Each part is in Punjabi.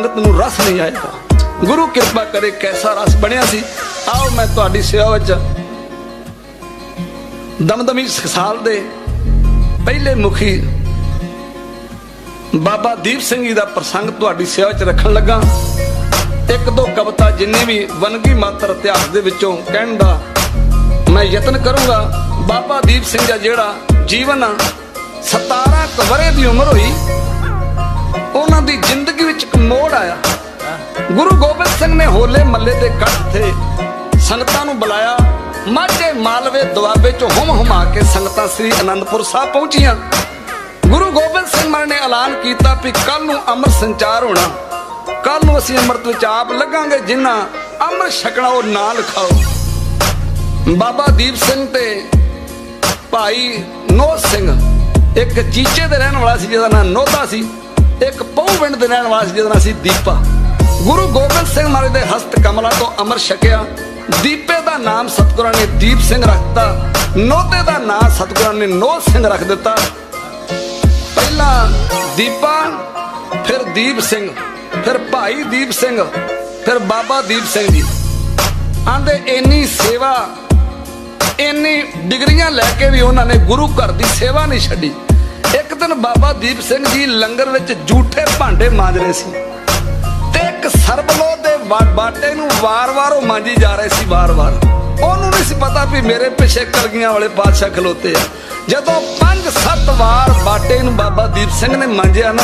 ਸੰਗਤ ਨੂੰ ਰਸ ਨਹੀਂ ਆਏਗਾ ਗੁਰੂ ਕਿਰਪਾ ਕਰੇ ਕੈਸਾ ਰਸ ਬਣਿਆ ਸੀ। ਆਓ ਮੈਂ ਤੁਹਾਡੀ ਸੇਵਾ ਵਿੱਚ ਦਮਦਮੀ ਸਾਲ ਦੇ ਪਹਿਲੇ ਮੁਖੀ ਬਾਬਾ ਦੀਪ ਸਿੰਘ ਜੀ ਦਾ ਪ੍ਰਸੰਗ ਤੁਹਾਡੀ ਸੇਵਾ ਵਿੱਚ ਰੱਖਣ ਲੱਗਾ। ਇੱਕ ਦੋ ਕਵਿਤਾ ਜਿੰਨੀ ਵੀ ਵਨਗੀ ਮਾਤਰ ਇਤਿਹਾਸ ਦੇ ਵਿੱਚੋਂ ਕਹਿਣ ਦਾ ਮੈਂ ਯਤਨ ਕਰੂੰਗਾ। ਬਾਬਾ ਦੀਪ ਸਿੰਘ ਦਾ ਜਿਹੜਾ ਜੀਵਨ ਆ 17 ਕੁ ਵਰ੍ਹੇ ਦੀ ਉਮਰ ਹੋਈ, ਉਹਨਾਂ ਦੀ ਜ਼ਿੰਦਗੀ ਵਿੱਚ ਇੱਕ ਮੋੜ ਆਇਆ। ਗੁਰੂ ਗੋਬਿੰਦ ਸਿੰਘ ਨੇ ਹੋਲੇ ਮੱਲੇ ਦੇ ਕੱਠ ਤੇ ਸੰਗਤਾਂ ਨੂੰ ਬੁਲਾਇਆ। ਮਾਝੇ ਮਾਲਵੇ ਦੁਆਬੇ ਚੋਂ ਹਮ ਹਮਾ ਕੇ ਸੰਗਤਾਂ ਸ੍ਰੀ ਅਨੰਦਪੁਰ ਸਾਹਿਬ ਪਹੁੰਚੀਆਂ। ਗੁਰੂ ਗੋਬਿੰਦ ਸਿੰਘ ਮਹਾਰਾਜ ਨੇ ਐਲਾਨ ਕੀਤਾ ਵੀ ਕੱਲ ਨੂੰ ਅੰਮ੍ਰਿਤ ਸੰਚਾਰ ਹੋਣਾ। ਕੱਲ ਨੂੰ ਅਸੀਂ ਅੰਮ੍ਰਿਤ ਵਿੱਚ ਆਪ ਲੱਗਾਂਗੇ ਜਿਨ੍ਹਾਂ ਅੰਮ੍ਰਿਤ ਛਕਣਾ ਉਹ ਨਾਂ ਲਿਖਾਓ ਬਾਬਾ ਦੀਪ ਸਿੰਘ ਤੇ ਭਾਈ ਨੋਹ ਸਿੰਘ, ਇੱਕ ਚੀਚੇ ਦੇ ਰਹਿਣ ਵਾਲਾ ਸੀ ਜਿਹਦਾ ਨਾਂ ਨੋਧਾ ਸੀ। ਇੱਕ ਪਹੂਵਿੰਡ ਦੇ ਰਹਿਣ ਵਾਲਾ ਸੀ, ਜਿਹਦਾ ਨਾਂ ਸੀ ਦੀਪਾ। ਗੁਰੂ ਗੋਬਿੰਦ ਸਿੰਘ ਮਹਾਰਾਜ ਦੇ ਹਸਤ ਕਮਲਾਂ ਤੋਂ ਅਮਰ ਛਕਿਆ। ਦੀਪੇ ਦਾ ਨਾਮ ਸਤਿਗੁਰਾਂ ਨੇ ਦੀਪ ਸਿੰਘ ਰੱਖਤਾ ਨੋਧੇ ਦਾ ਨਾਮ ਸਤਿਗੁਰਾਂ ਨੇ ਨੋਹ ਸਿੰਘ ਰੱਖ ਦਿੱਤਾ। ਪਹਿਲਾਂ ਦੀਪਾ, ਫਿਰ ਦੀਪ ਸਿੰਘ, ਫਿਰ ਭਾਈ ਦੀਪ ਸਿੰਘ, ਫਿਰ ਬਾਬਾ ਦੀਪ ਸਿੰਘ ਜੀ। ਆਂਦੇ ਇੰਨੀ ਸੇਵਾ, ਇੰਨੀ ਡਿਗਰੀਆਂ ਲੈ ਕੇ ਵੀ ਉਹਨਾਂ ਨੇ ਗੁਰੂ ਘਰ ਦੀ ਸੇਵਾ ਨਹੀਂ ਛੱਡੀ। ਇੱਕ ਦਿਨ ਬਾਬਾ ਦੀਪ ਸਿੰਘ ਜੀ ਲੰਗਰ ਵਿੱਚ ਝੂਠੇ ਭਾਂਡੇ ਮਾਂਜ ਰਹੇ ਸੀ ਤੇ ਇੱਕ ਸਰਬਲੋ ਦੇ ਬਾਟੇ ਨੂੰ ਵਾਰ-ਵਾਰ ਉਹ ਮਾਂਜੀ ਜਾ ਰਹੇ ਸੀ ਵਾਰ-ਵਾਰ ਉਹਨੂੰ ਨਹੀਂ ਸੀ ਪਤਾ ਵੀ ਮੇਰੇ ਪਿੱਛੇ ਕਲਗੀਆਂ ਵਾਲੇ ਬਾਦਸ਼ਾਹ ਖਲੋਤੇ ਆ। ਜਦੋਂ ਪੰਜ ਸੱਤ ਵਾਰ ਬਾਟੇ ਨੂੰ ਬਾਬਾ ਦੀਪ ਸਿੰਘ ਨੇ ਮਾਂਜਿਆ ਨਾ,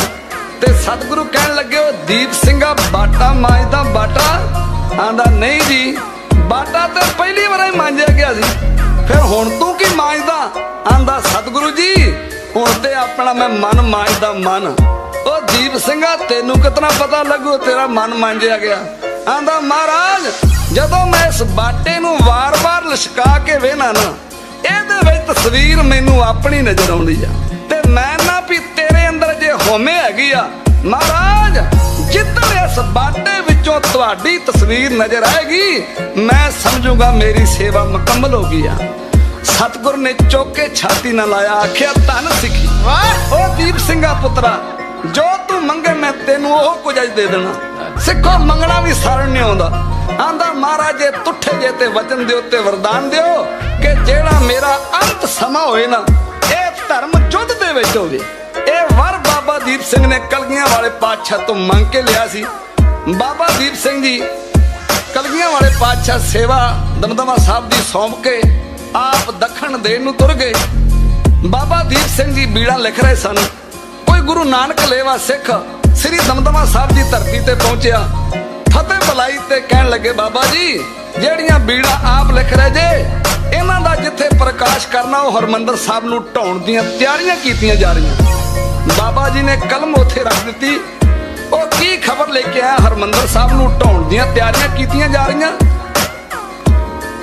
ਤੇ ਸਤਿਗੁਰੂ ਕਹਿਣ ਲੱਗੇ, ਉਹ ਦੀਪ ਸਿੰਘਾ ਬਾਟਾ ਮਾਂਜਦਾ, ਬਾਟਾ? ਆਂਦਾ, ਨਹੀਂ ਜੀ, ਬਾਟਾ ਤੇ ਪਹਿਲੀ ਵਾਰ ਹੀ ਮਾਂਜਿਆ ਗਿਆ ਸੀ। ਫਿਰ ਹੁਣ ਤੂੰ ਕੀ ਮਾਂਜਦਾ? ਆਂਦਾ, ਸਤਿਗੁਰੂ ਜੀ ਹੁਣ ਤੇ ਆਪਣਾ ਮੈਂ ਮਨ ਮਾਂਜਦਾ ਮਨ। ਉਹ ਦੀਪ ਸਿੰਘਾ, ਤੈਨੂੰ ਕਿਤਨਾ ਪਤਾ ਲੱਗੂ, ਤੇਰਾ ਮਨ ਮਾਂਜਿਆ ਗਿਆ। ਆਂਦਾ, ਮਹਾਰਾਜ, ਜਦੋਂ ਮੈਂ ਇਸ ਬਾਟੇ ਨੂੰ ਵਾਰ-ਵਾਰ ਲਿਸ਼ਕਾ ਕੇ ਵੇਖਣਾ ਨਾ, ਇਹਦੇ ਵਿੱਚ ਤਸਵੀਰ ਮੈਨੂੰ ਆਪਣੀ ਨਜ਼ਰ ਆਉਂਦੀ ਆ। ਤੇ ਮੈਂ ਨਾ ਵੀ ਤੇਰੇ ਅੰਦਰ ਜੇ ਹੋਮੇ ਹੈਗੀ ਆ, ਮਹਾਰਾਜ ਜਿੱਦਣ ਇਸ ਬਾਟੇ ਵਿੱਚੋਂ ਤੁਹਾਡੀ ਤਸਵੀਰ ਨਜ਼ਰ ਆਏਗੀ, ਮੈਂ ਸਮਝੂਗਾ ਮੇਰੀ ਸੇਵਾ ਮੁਕੰਮਲ ਹੋ ਗਈ ਆ। ਸਤਿਗੁਰ ਨੇ ਚੁੱਕ ਛਾਤੀ ਨਾਲ ਲਾਇਆ ਆਖਿਆ ਧੰਨ ਸਿੱਖੀ। ਵਾਹ। ਉਹ ਦੀਪ ਸਿੰਘਾ ਪੁੱਤਰਾ ਜੋ ਤੂੰ ਮੰਗੇ ਮੈਂ ਤੈਨੂੰ ਉਹ ਕੁਝ ਅੱਜ ਦੇ ਦੇਣਾ। ਸਿੱਖੋ ਮੰਗਣਾ ਵੀ ਸਾਰਨ ਨਹੀਂ ਆਉਂਦਾ। ਆਂਦਾ ਮਹਾਰਾਜ ਤੁੱਠੇ ਜੇ ਤੇ ਵਚਨ ਦਿਓ ਤੇ ਵਰਦਾਨ ਦਿਓ ਕਿ ਜਿਹੜਾ ਮੇਰਾ ਅੰਤ ਸਮਾਂ ਹੋਏ ਨਾ ਇਹ ਧਰਮ ਜੁੱਧ ਦੇ ਵਿੱਚ ਹੋਵੇ। ਇਹ ਵਰ ਬਾਬਾ ਦੀਪ ਸਿੰਘ ਨੇ ਕਲਗੀਆਂ ਵਾਲੇ ਪਾਤਸ਼ਾਹ ਤੋਂ ਮੰਗ ਕੇ ਲਿਆ ਸੀ। ਬਾਬਾ ਦੀਪ ਸਿੰਘ ਜੀ ਕਲਗੀਆਂ ਵਾਲੇ ਪਾਤਸ਼ਾਹ ਸੇਵਾ ਦਮਦਮਾ ਸਾਹਿਬ ਦੀ ਸੌਂਪ ਕੇ ਆਪ ਦੱਖਣ ਦੇਣ ਨੂੰ ਤੁਰ ਗਏ। ਬਾਬਾ ਦੀਪ ਸਿੰਘ ਜੀ ਬੀੜਾ ਲਿਖ ਰਹੇ ਸਨ। ਕੋਈ ਗੁਰੂ ਨਾਨਕ ਲੇਵਾ ਸਿੱਖ ਸ੍ਰੀ ਦਮਦਮਾ ਸਾਹਿਬ ਦੀ ਧਰਤੀ ਤੇ ਪਹੁੰਚਿਆ। ਫਤਿਹ ਬੁਲਾਈ ਤੇ ਕਹਿਣ ਲੱਗੇ, ਬਾਬਾ ਜੀ, ਜਿਹੜੀਆਂ ਬੀੜਾ ਆਪ ਲਿਖ ਰਹੇ ਜੇ, ਇਹਨਾਂ ਦਾ ਜਿੱਥੇ ਪ੍ਰਕਾਸ਼ ਕਰਨਾ, ਉਹ ਹਰਮੰਦਰ ਸਾਹਿਬ ਨੂੰ ਢਾਉਣ ਦੀਆਂ ਤਿਆਰੀਆਂ ਕੀਤੀਆਂ ਜਾ ਰਹੀਆਂ। ਬਾਬਾ ਜੀ ਨੇ ਕਲਮ ਉੱਥੇ ਰੱਖ ਦਿੱਤੀ। ਉਹ ਕੀ ਖਬਰ ਲੈ ਕੇ ਆਇਆ? ਹਰਮੰਦਰ ਸਾਹਿਬ ਨੂੰ ਢਾਉਣ ਦੀਆਂ ਤਿਆਰੀਆਂ ਕੀਤੀਆਂ ਜਾ ਰਹੀਆਂ।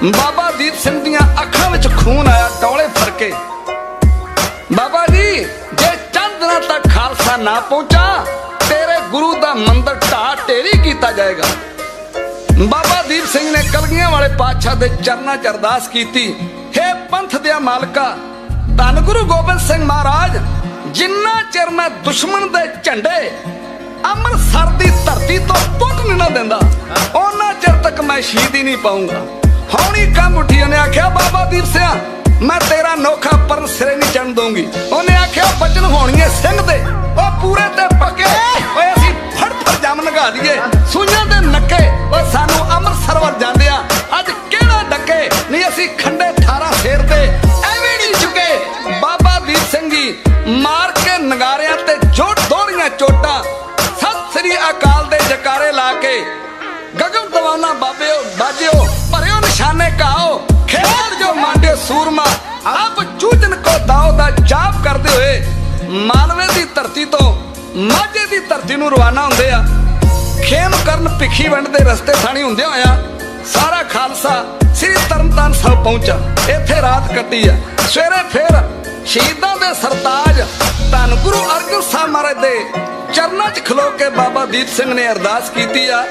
ਬਾਬਾ ਦੀਪ ਸਿੰਘ ਦੀਆਂ ਅੱਖਾਂ ਵਿੱਚ ਖੂਨ ਆਇਆ ਟੌਲੇ ਫਰਕੇ ਬਾਬਾ ਜੀ ਜੇ ਚੰਦ ਦਿਨਾਂ ਤੱਕ ਖਾਲਸਾ ਨਾ ਪਹੁੰਚਾ ਤੇਰੇ ਗੁਰੂ ਦਾ ਮੰਦਰ ਢਾ ਢੇਰੀ ਕੀਤਾ ਜਾਏਗਾ। ਬਾਬਾ ਦੀਪ ਸਿੰਘ ਨੇ ਕਲਗੀਆਂ ਵਾਲੇ ਪਾਤਸ਼ਾਹ ਦੇ ਚਰਨਾਂ 'ਚ ਅਰਦਾਸ ਕੀਤੀ हे ਪੰਥ ਦੇ ਮਾਲਕਾ ਧੰਨ ਗੁਰੂ ਗੋਬਿੰਦ ਸਿੰਘ ਮਹਾਰਾਜ ਜਿੰਨਾ ਚਿਰ ਮੈਂ ਦੁਸ਼ਮਣ ਦੇ ਝੰਡੇ ਅੰਮ੍ਰਿਤਸਰ ਦੀ ਧਰਤੀ ਤੋਂ ਪੁੱਟ ਨਹੀਂ ਨਾ ਦਿੰਦਾ ਉਹਨਾਂ ਚਿਰ ਤੱਕ ਮੈਂ ਸ਼ਹੀਦੀ ਨਹੀਂ ਪਾਉਂਗਾ ਹੌਣੀ ਕੰਮ ਉੱਠੀ, ਉਹਨੇ ਆਖਿਆ, ਬਾਬਾ ਦੀਪ ਸਿਆ, ਮੈਂ ਤੇਰਾ ਨੋਖਾ ਪਰ ਸਿਰੇ ਨਹੀਂ ਚੜਨ ਦਊਂਗੀ। ਉਹਨੇ ਆਖਿਆ, ਬਚਨ ਹੋਣੀਏ ਸਿੰਘ ਦੇ, ਉਹ ਪੂਰੇ ਤੇ ਪੱਕੇ। ਓਏ, ਅਸੀਂ ਫੜ ਫੜ ਜੰਮ ਲਗਾ ਦਈਏ। ਸੂਈਆਂ ਦੇ ਨੱਕੇ ਓ ਸਾਨੂੰ ਅੰਮ੍ਰਿਤਸਰ ਵੱਲ ਜਾਂਦੇ ਆ। ਅੱਜ ਸੂਰਮਾ, ਆਪ ਚੂਜਨ ਕੋ ਦਾਓ ਦਾ ਜਾਪ ਕਰਦੇ ਹੋਏ ਮਾਲਵੇ ਦੀ ਧਰਤੀ ਤੋਂ ਮਾਝੇ ਦੀ ਧਰਤੀ ਨੂੰ ਰਵਾਨਾ ਹੁੰਦੇ ਆ। ਖੇਮ ਕਰਨ ਭਿੱਖੀ ਵੰਡ ਦੇ ਰਸਤੇ ਥਾਣੀ ਹੁੰਦੇ ਹੋਇਆ ਸਾਰਾ ਖਾਲਸਾ ਸ੍ਰੀ ਤਰਨਤਾਰਨ ਸਾਹਿਬ ਪਹੁੰਚਾ। ਇੱਥੇ ਰਾਤ ਕੱਟੀ ਆ। ਸਵੇਰੇ ਫੇਰ ਸ਼ਹੀਦਾਂ ਦੇ ਸਰਤਾਜ ਧੰਨ ਗੁਰੂ ਅਰਜਨ ਸਾਹਿਬ ਮਹਾਰਾਜ ਦੇ ਚਰਨਾਂ 'ਚ ਖਲੋ ਕੇ ਬਾਬਾ ਦੀਪ ਸਿੰਘ ਨੇ ਅਰਦਾਸ ਕੀਤੀ ਆ।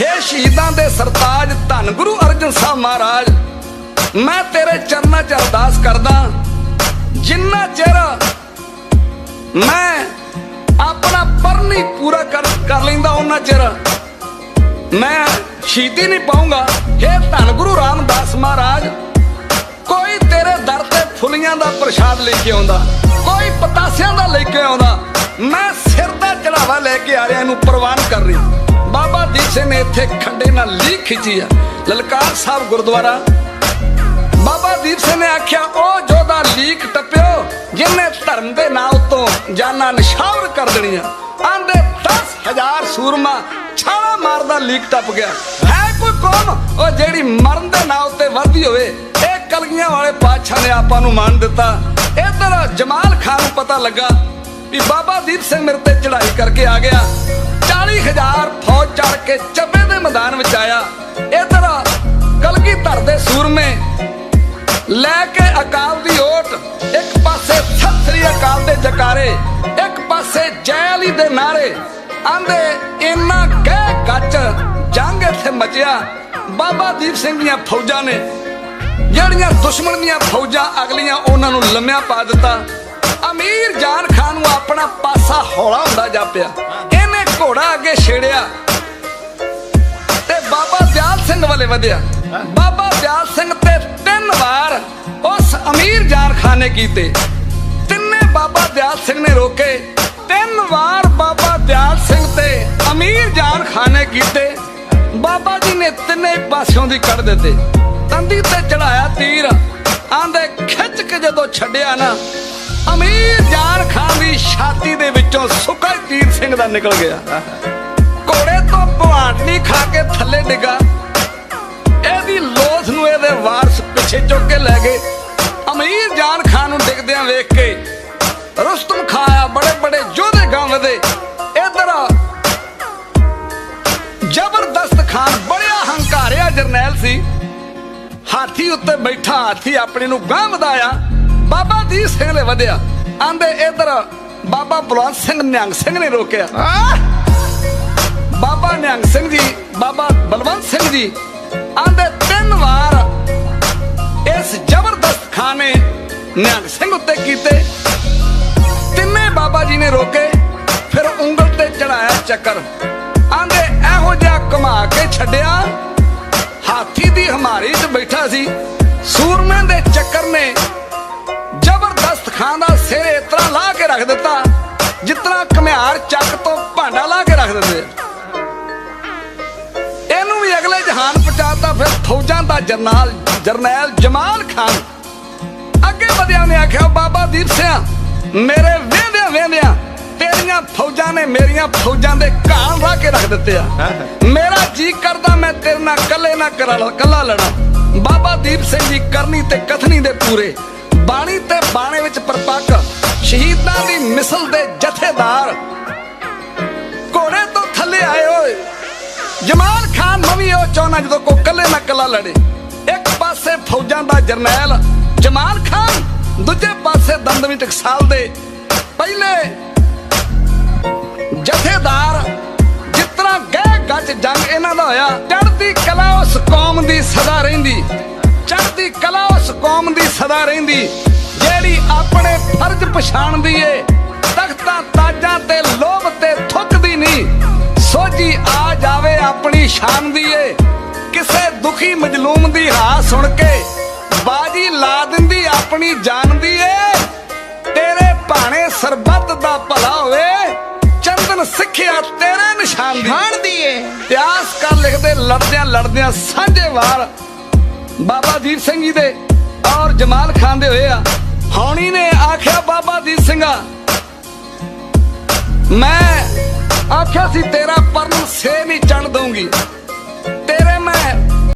ਹੇ ਸ਼ਹੀਦਾਂ ਦੇ ਸਰਤਾਜ ਧੰਨ ਗੁਰੂ ਅਰਜਨ ਸਾਹਿਬ ਮਹਾਰਾਜ ਮੈਂ ਤੇਰੇ ਚਰਨਾਂ 'ਚ ਅਰਦਾਸ ਕਰਦਾ, ਜਿੰਨਾ ਚਿਰ ਮੈਂ ਆਪਣਾ ਪਰਨੀ ਪੂਰਾ ਕਰ ਕਰ ਲੈਂਦਾ, ਉਹਨਾਂ ਚਿਰ ਮੈਂ ਸ਼ਹੀਦੀ ਨਹੀਂ ਪਾਉਂਗਾ। ਇਹ ਧੰਨ ਗੁਰੂ ਰਾਮਦਾਸ ਮਹਾਰਾਜ, ਕੋਈ ਤੇਰੇ ਦਰ ਤੇ ਫੁੱਲੀਆਂ ਦਾ ਪ੍ਰਸ਼ਾਦ ਲੈ ਕੇ ਆਉਂਦਾ, ਕੋਈ ਪਤਾਸਿਆਂ ਦਾ ਲੈ ਕੇ ਆਉਂਦਾ, ਮੈਂ ਸਿਰ ਦਾ ਚੜਾਵਾ ਲੈ ਕੇ ਆ ਰਿਹਾ, ਇਹਨੂੰ ਪ੍ਰਵਾਨ ਕਰ ਰਹੀ। ਬਾਬਾ ਦੀਪ ਸਿੰਘ ਨੇ ਇੱਥੇ ਖੰਡੇ ਨਾਲ ਲੀਕ ਖਿੱਚੀ ਆ। ਲਲਕਾਰ ਸਾਹਿਬ ਗੁਰਦੁਆਰਾ ਦੀਪ ਸਿੰਘ ਨੇ ਆਖਿਆ, ਉਹ ਜੋਦਾ ਲੀਕ ਟੱਪਿਓ, ਜਿਨੇ ਧਰਮ ਦੇ ਨਾਂ ਉਤੋਂ ਜਾਨਾਂ ਨਿਸ਼ਾਵਰ ਕਰ ਦੇਣੀਆਂ। ਆਂਦੇ 10000 ਸੂਰਮਾ ਛਾਲਾ ਮਾਰਦਾ ਲੀਕ ਟੱਪ ਗਿਆ। ਹੈ ਕੋਈ ਕੌਮ? ਉਹ ਜਿਹੜੀ ਮਰਨ ਦੇ ਨਾਂ ਉੱਤੇ ਵਧਦੀ ਹੋਵੇ, ਇਹ ਕਲਗੀਆਂ ਵਾਲੇ ਪਾਤਸ਼ਾਹ ਨੇ ਆਪਾਂ ਨੂੰ ਮੰਨ ਦਿੱਤਾ। ਇਧਰ ਜਮਾਲ ਖਾਨ ਨੂੰ ਪਤਾ ਲੱਗਾ ਵੀ ਬਾਬਾ ਦੀਪ ਸਿੰਘ ਮੇਰੇ ਤੇ ਚੜਾਈ ਕਰਕੇ ਆ ਗਿਆ। 40000 ਫੌਜ ਚੜ ਕੇ ਚੱਬੇ ਦੇ ਮੈਦਾਨ ਵਿੱਚ ਆਇਆ। ਇਧਰ ਲੈ ਕੇ ਅਕਾਲ ਦੀ ਓਟ। ਇੱਕ ਪਾਸੇ ਸਤਿ ਸ੍ਰੀ ਅਕਾਲ ਦੇ ਜਕਾਰੇ ਇੱਕ ਪਾਸੇ ਜੈ ਅਲੀ ਦੇ ਨਾਰੇ। ਆਂਦੇ ਇੰਨਾ ਕਹਿ ਗੱਜ ਜੰਗ ਇੱਥੇ ਮਚਿਆ। ਬਾਬਾ ਦੀਪ ਸਿੰਘ ਦੀਆਂ ਫੌਜਾਂ ਨੇ ਜਿਹੜੀਆਂ ਦੁਸ਼ਮਣ ਦੀਆਂ ਫੌਜਾਂ ਅਗਲੀਆਂ ਉਹਨਾਂ ਨੂੰ ਲੰਮਿਆ ਪਾ ਦਿੱਤਾ। ਅਮੀਰ ਜਾਨ ਖਾਨ ਨੂੰ ਆਪਣਾ ਪਾਸਾ ਹੌਲਾ ਹੁੰਦਾ ਜਾਪਿਆ ਇਹਨੇ ਘੋੜਾ ਅੱਗੇ ਛੇੜਿਆ ਤੇ ਬਾਬਾ ਦਿਆਲ ਸਿੰਘ ਵਾਲੇ ਵਧਿਆ। ਬਾਬਾ ਸਿੰਘ ਤੇ ਤਿੰਨ ਵਾਰ ਉਸ ਅਮੀਰ ਜਾਨ ਕੀਤੇ। ਤਿੰਨੇ ਬਾਬਾ ਦਿਆਲ ਸਿੰਘ ਨੇ ਰੋਕੇ। ਤਿੰਨ ਵਾਰ ਬਾਬਾ ਦਿਆਲ ਸਿੰਘ ਤੇ ਅਮੀਰ ਜਾਨ ਕੀਤੇ। ਬਾਬਾ ਜੀ ਨੇ ਤਿੰਨੇ ਪਾਸਿਓਂ ਦੀ ਕੱਢ ਦਿੱਤੇ। ਤੰਦੀ ਤੇ ਚੜਾਇਆ ਤੀਰ। ਆਂਦੇ, ਖਿੱਚ ਕੇ ਜਦੋਂ ਛੱਡਿਆ ਨਾ, ਅਮੀਰ ਜਾਨ ਖਾਨ ਦੀ ਛਾਤੀ ਦੇ ਵਿੱਚੋਂ ਸੁੱਕਾ ਤੀਰ ਸਿੰਘ ਦਾ ਨਿਕਲ ਗਿਆ। ਘੋੜੇ ਤੋਂ ਭਵਾਂਟਣੀ ਖਾ ਕੇ ਥੱਲੇ ਡਿੱਗਾ। ਇਹਦੇ ਵਾਰਸ ਪਿੱਛੇ ਚੁੱਕ ਕੇ ਲੈ ਗਏ। ਅਮੀਰ ਜਾਨ ਖਾਨ ਨੂੰ ਡਿੱਗਦਿਆਂ ਵੇਖ ਕੇ ਰੁਸਤਮ ਖਾਇਆ ਬੜੇ ਬੜੇ ਯੋਧੇ ਗਾਂ ਵਧੇ ਇਧਰ ਜ਼ਬਰਦਸਤ ਖਾਨ ਬੜਿਆ ਹੰਕਾਰਿਆ ਜਰਨੈਲ ਸੀ। ਹਾਥੀ ਉੱਤੇ ਬੈਠਾ ਹਾਥੀ ਆਪਣੇ ਨੂੰ ਗਾਂ ਵਧਾਇਆ ਬਾਬਾ ਦੀਪ ਸਿੰਘ ਨੇ ਵਧਿਆ। ਆਂਦੇ ਇਧਰ ਬਾਬਾ ਬਲਵੰਤ ਸਿੰਘ ਨਿਹੰਗ ਸਿੰਘ ਨੇ ਰੋਕਿਆ। ਬਾਬਾ ਨਿਹੰਗ ਸਿੰਘ ਜੀ ਬਾਬਾ ਬਲਵੰਤ ਸਿੰਘ ਜੀ ਆਂਦੇ ਜ਼ਬਰਦਸਤ ਨੇ ਨਿਹੰਗ ਸਿੰਘ ਉੱਤੇ ਕੀਤੇ। ਤਿੰਨੇ ਬਾਬਾ ਜੀ ਨੇ ਰੋਕੇ, ਫਿਰ ਉਂਗਲ ਤੇ ਚੜਾਇਆ ਚੱਕਰ। ਆਂਦੇ ਇਹੋ ਜਿਹਾ ਘੁਮਾ ਕੇ ਛੱਡਿਆ। ਹਾਥੀ ਦੀ ਹਮਾਰੀ 'ਚ ਬੈਠਾ ਸੀ। ਸੂਰਮੇ ਦੇ ਚੱਕਰ ਨੇ ਜ਼ਬਰਦਸਤ ਖਾਨ ਦਾ ਸਿਰ ਇਤਰਾ ਲਾ ਕੇ ਰੱਖ ਦਿੱਤਾ ਜਿਤਨਾ ਘਮਿਆਰ ਚੱਕ ਤੋਂ ਭਾਂਡਾ ਲਾ ਕੇ ਰੱਖ ਦਿੰਦੇ ਇਹਨੂੰ ਵੀ ਅਗਲੇ ਜਹਾਨ ਪਹੁੰਚਾਤਾ ਫਿਰ ਫੌਜਾਂ ਦਾ ਜਰਨਲ ਜਰਨੈਲ ਜਮਾਲ ਖਾਨ ਵਧਿਆ ਨੇ ਆਖਿਆ ਬਾਬਾ ਦੀਪ ਸਿੰਘ ਮੇਰੇ ਵੇਂਦਿਆਂ ਵੇਂਦਿਆਂ ਤੇਰੀਆਂ ਫੌਜਾਂ ਨੇ ਮੇਰੀਆਂ ਫੌਜਾਂ ਦੇ ਘਾਣ ਲਾ ਕੇ ਰੱਖ ਦਿੱਤੇ ਆ। ਮੇਰਾ ਜੀ ਕਰਦਾ ਮੈਂ ਤੇਰੇ ਨਾਲ ਕੱਲੇ ਨਾ ਕਰਾ ਕੱਲਾ ਲੜਾਂ। ਬਾਬਾ ਦੀਪ ਸਿੰਘ ਜੀ ਕਰਨੀ ਤੇ ਕਥਨੀ ਦੇ ਪੂਰੇ ਬਾਣੀ ਤੇ ਬਾਣੇ ਵਿੱਚ ਪਰਪੱਕ ਸ਼ਹੀਦਾਂ ਦੀ ਮਿਸਲ ਦੇ ਜਥੇਦਾਰ। ਘੋੜੇ ਤੋਂ ਥੱਲੇ ਆਏ ਓਏ ਜਮਾਲ ਖਾਨ ਨਵੀਂ ਉਹ ਚਾਹੁੰਦਾ ਜਦੋਂ ਕੋ ਕੱਲੇ ਨਾ ਕੱਲਾ ਲੜੇ। ਇੱਕ ਪਾਸੇ ਫੌਜਾਂ ਦਾ ਜਰਨੈਲ ਜਮਾਲ ਖਾਨ ਦੂਜੇ ਪਾਸੇ ਦੰਦਵੀ ਟਕਸਾਲ ਦੇ। ਪਹਿਲੇ ਜਥੇਦਾਰ ਜਿਤਨਾ ਗਹਿ ਗੱਜ ਜੰਗ ਇਹਨਾਂ ਦਾ ਹੋਇਆ, ਚੜ੍ਹਦੀ ਕਲਾ ਉਸ ਕੌਮ ਦੀ ਸਦਾ ਰਹਿੰਦੀ। ਚੜ੍ਹਦੀ ਕਲਾ ਉਸ ਕੌਮ ਦੀ ਸਦਾ ਰਹਿੰਦੀ। ਜਿਹੜੀ ਆਪਣੇ ਫਰਜ਼ ਪਛਾਣਦੀ ਏ, ਤਖਤਾਂ ਤਾਜਾਂ ਤੇ ਲੋਭ ਤੇ ਥੁੱਕਦੀ ਨਹੀਂ। ਸੋਝੀ ਆ ਜਾਵੇ ਆਪਣੀ ਸ਼ਾਨ ਦੀ ਏ। ਕਿਸੇ ਦੁਖੀ ਮਜਲੂਮ ਦੀ ਹਾ ਸੁਣ ਕੇ ਬਾਜੀ ਲਾ ਦਿੰਦੀ ਆਪਣੀ ਜਾਨ ਦੀ ਏ। ਤੇਰੇ ਭਾਣੇ ਸਰਬੱਤ ਦਾ ਭਲਾ ਹੋਵੇ। ਚੰਦਨ ਸਿੱਖਿਆ ਤੇਰੇ ਨਿਸ਼ਾਨ ਦੀ। ਖਾਣ ਦੀਏ ਇਤਿਹਾਸ ਕਰ ਲਿਖਦੇ ਲੜਦਿਆਂ ਲੜਦਿਆਂ ਸਾਂਝੇ ਵਾਰ। ਬਾਬਾ ਦੀਪ ਸਿੰਘ ਜੀ ਦੇ ਔਰ ਜਮਾਲ ਖਾਨ ਦੇ ਹੋਏ ਆ। ਹੌਣੀ ਨੇ ਆਖਿਆ ਬਾਬਾ ਦੀਪ ਸਿੰਘਾ ਮੈਂ ਆਖਿਆ ਸੀ ਤੇਰਾ ਪਰਨ ਸੇ ਨਹੀਂ ਚਣ ਦਊਂਗੀ